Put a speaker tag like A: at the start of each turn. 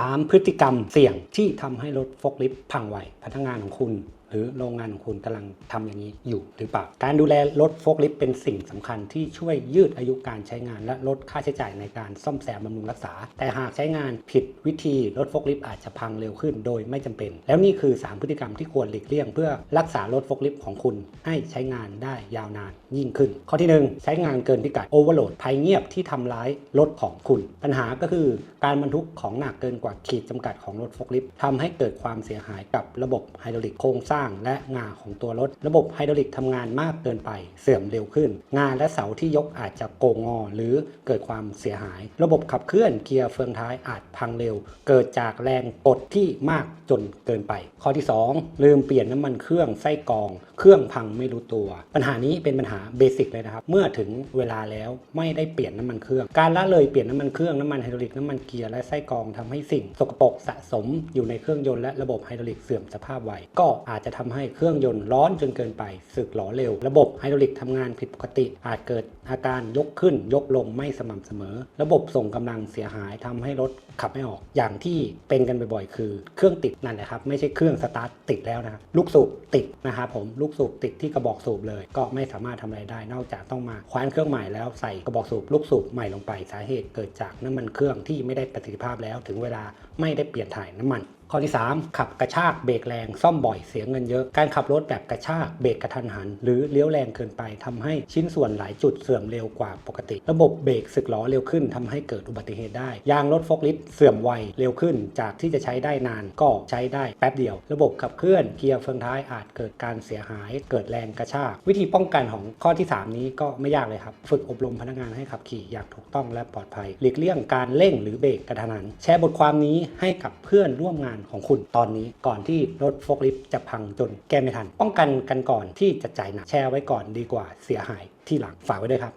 A: 3 พฤติกรรมเสี่ยงที่ทำให้รถฟกลิฟต์พังไวพนักงานของคุณ รือโรงงานของคุณกำลังทำอย่างนี้อยู่หรือเปล่า การดูแลรถโฟล์คลิฟต์เป็นสิ่งสำคัญที่ช่วยยืดอายุการใช้งาน และลดค่าใช้จ่ายในการซ่อมแซมบำรุงรักษา แต่หากใช้งานผิดวิธีรถโฟล์คลิฟต์อาจจะพังเร็วขึ้นโดยไม่จำเป็น แล้วนี่คือ 3 พฤติกรรมที่ควรหลีกเลี่ยง เพื่อรักษารถโฟล์คลิฟต์ของคุณให้ใช้งานได้ยาวนานยิ่งขึ้น ข้อที่ 1 ใช้งานเกินพิกัดโอเวอร์โหลดภัยเงียบที่ทำร้ายรถของคุณ ปัญหาก็คือการบรรทุกของหนักเกินกว่าขีดจำกัดของรถโฟล์คลิฟต์ทำให้เกิดความเสียหายกับระบบไฮดรอลิกโครงสร้างและงาของตัวรถ ระบบไฮดรอลิกทำงานมากเกินไป เสื่อมเร็วขึ้น งานและเสาที่ยกอาจจะโกงงอหรือเกิดความเสียหาย ระบบขับเคลื่อนเกียร์เฟืองท้ายอาจพังเร็ว เกิดจากแรงกดที่มากจนเกินไป ข้อที่ 2 ลืมเปลี่ยนน้ำมันเครื่องไส้กรอง เครื่องพังไม่รู้ตัว ปัญหานี้เป็นปัญหาเบสิกเลยนะครับ เมื่อถึงเวลาแล้วไม่ได้เปลี่ยนน้ำมันเครื่อง การละเลยเปลี่ยนน้ำมันเครื่องน้ำมันไฮดรอลิกน้ำมันเกียร์และไส้กรองทำให้สิ่งสกปรกสะสมอยู่ในเครื่องยนต์และระบบไฮดรอลิกเสื่อมสภาพไวก็อาจจะทำให้เครื่องยนต์ร้อนจนเกินไป สึกหลอเร็ว ระบบไฮดรอลิกทำงานผิดปกติ อาจเกิดอาการยกขึ้นยกลงไม่สม่ำเสมอ ระบบส่งกำลังเสียหายทำให้รถขับไม่ออก อย่างที่เป็นกันบ่อยๆ คือเครื่องติดนั่นแหละครับ ไม่ใช่เครื่องสตาร์ทติดแล้วนะครับลูกสูบติดนะครับผมลูกสูบติดที่กระบอกสูบเลย ก็ไม่สามารถทำอะไรได้ นอกจากต้องมาคว้านเครื่องใหม่แล้วใส่กระบอกสูบลูกสูบใหม่ลงไปสาเหตุเกิดจากน้ำมันเครื่องที่ไม่ได้ประสิทธิภาพแล้วถึงเวลาไม่ได้เปลี่ยนถ่ายน้ำมันข้อที่ 3 ขับกระชากเบรกแรงซ่อมบ่อยเสียเงินเยอะ การขับรถแบบกระชากเบรกกระทันหัน หรือเลี้ยวแรงเกินไปทำให้ชิ้นส่วนหลายจุดเสื่อมเร็วกว่าปกติ ระบบเบรกสึกล้อเร็วขึ้นทำให้เกิดอุบัติเหตุได้ ยางรถฟล์คลิฟต์เสื่อมไวเร็วขึ้น จากที่จะใช้ได้นานก็ใช้ได้แป๊บเดียว ระบบขับเคลื่อนเกียร์เฟืองท้ายอาจเกิดการเสียหาย เกิดแรงกระชาก วิธีป้องกันของข้อที่ 3 นี้ก็ไม่ยากเลยครับ ฝึกอบรมพนักงานให้ขับขี่อย่างถูกต้องและปลอดภัยหลีกเลี่ยงการเร่งหรือเบรกกระทันหันแชร์บทความนี้ให้กับเพื่อนร่วมงานของคุณตอนนี้ก่อนที่รถโฟล์คลิฟต์จะพังจนแก้ไม่ทัน ป้องกันกันก่อนที่จะจ่ายหนักแชร์ไว้ก่อนดีกว่าเสียหายที่หลังฝากไว้ด้วยครับ